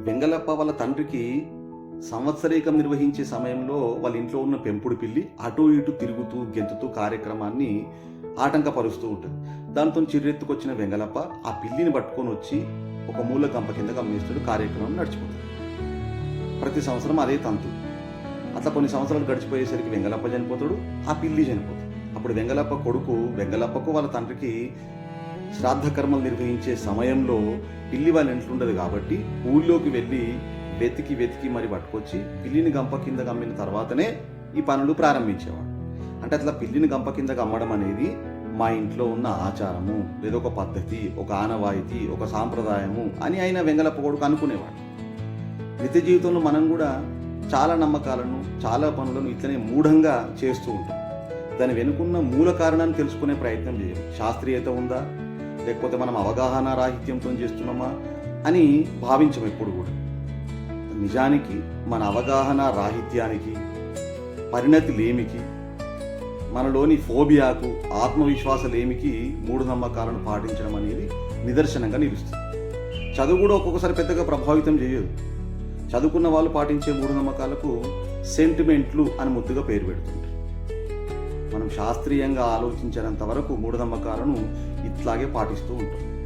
వెంగలప్ప వాళ్ళ తండ్రికి సంవత్సరీకం నిర్వహించే సమయంలో వాళ్ళ ఇంట్లో ఉన్న పెంపుడు పిల్లి అటు ఇటు తిరుగుతూ గెంతుతూ కార్యక్రమాన్ని ఆటంకపరుస్తూ ఉంటుంది. దాంతో చిర్రెత్తుకొచ్చిన వెంగలప్ప ఆ పిల్లిని పట్టుకొని వచ్చి ఒక మూల గంప కింద గమనిస్తుడు కార్యక్రమం నడిచిపోతుంది. ప్రతి సంవత్సరం అదే తంతు. అట్లా కొన్ని సంవత్సరాలు గడిచిపోయేసరికి వెంగలప్ప చనిపోతాడు ఆ పిల్లి చనిపోతుంది. అప్పుడు వెంగలప్ప కొడుకు వెంగలప్పకు వాళ్ళ తండ్రికి శ్రాద్ధ కర్మలు నిర్వహించే సమయంలో పిల్లి వాళ్ళ ఇంట్లో ఉండదు కాబట్టి ఊళ్ళోకి వెళ్ళి వెతికి వెతికి మరి పట్టుకొచ్చి పిల్లిని గంప కింద గమ్మిన తర్వాతనే ఈ పనులు ప్రారంభించేవాడు. అంటే అట్లా పిల్లిని గంప కింద గమ్మడం అనేది మా ఇంట్లో ఉన్న ఆచారము లేదా ఒక పద్ధతి ఒక ఆనవాయితీ ఒక సాంప్రదాయము అని ఆయన వెంగలప్ప కొడుకు అనుకునేవాడు. నిత్య జీవితంలో మనం కూడా చాలా నమ్మకాలను చాలా పనులను ఇట్లనే మూఢంగా చేస్తూ ఉంటాం. దాని వెనుకున్న మూల కారణాన్ని తెలుసుకునే ప్రయత్నం చేయం. శాస్త్రీయత ఉందా? లేకపోతే మనం అవగాహన రాహిత్యంతో చేస్తున్నామా అని భావించం ఎప్పుడు కూడా. నిజానికి మన అవగాహన రాహిత్యానికి పరిణతి లేమికి మనలోని ఫోబియాకు ఆత్మవిశ్వాస లేమికి మూఢనమ్మకాలను పాటించడం అనేది నిదర్శనంగా నిలుస్తుంది. చదువు కూడా ఒక్కొక్కసారి పెద్దగా ప్రభావితం చేయదు. చదువుకున్న వాళ్ళు పాటించే మూఢనమ్మకాలకు సెంటిమెంట్లు అని ముద్దుగా పేరు పెడుతుంటారు. మనం శాస్త్రీయంగా ఆలోచించినంత వరకు మూఢనమ్మకాలను ఇట్లాగే పాటిస్తూ ఉంటాం.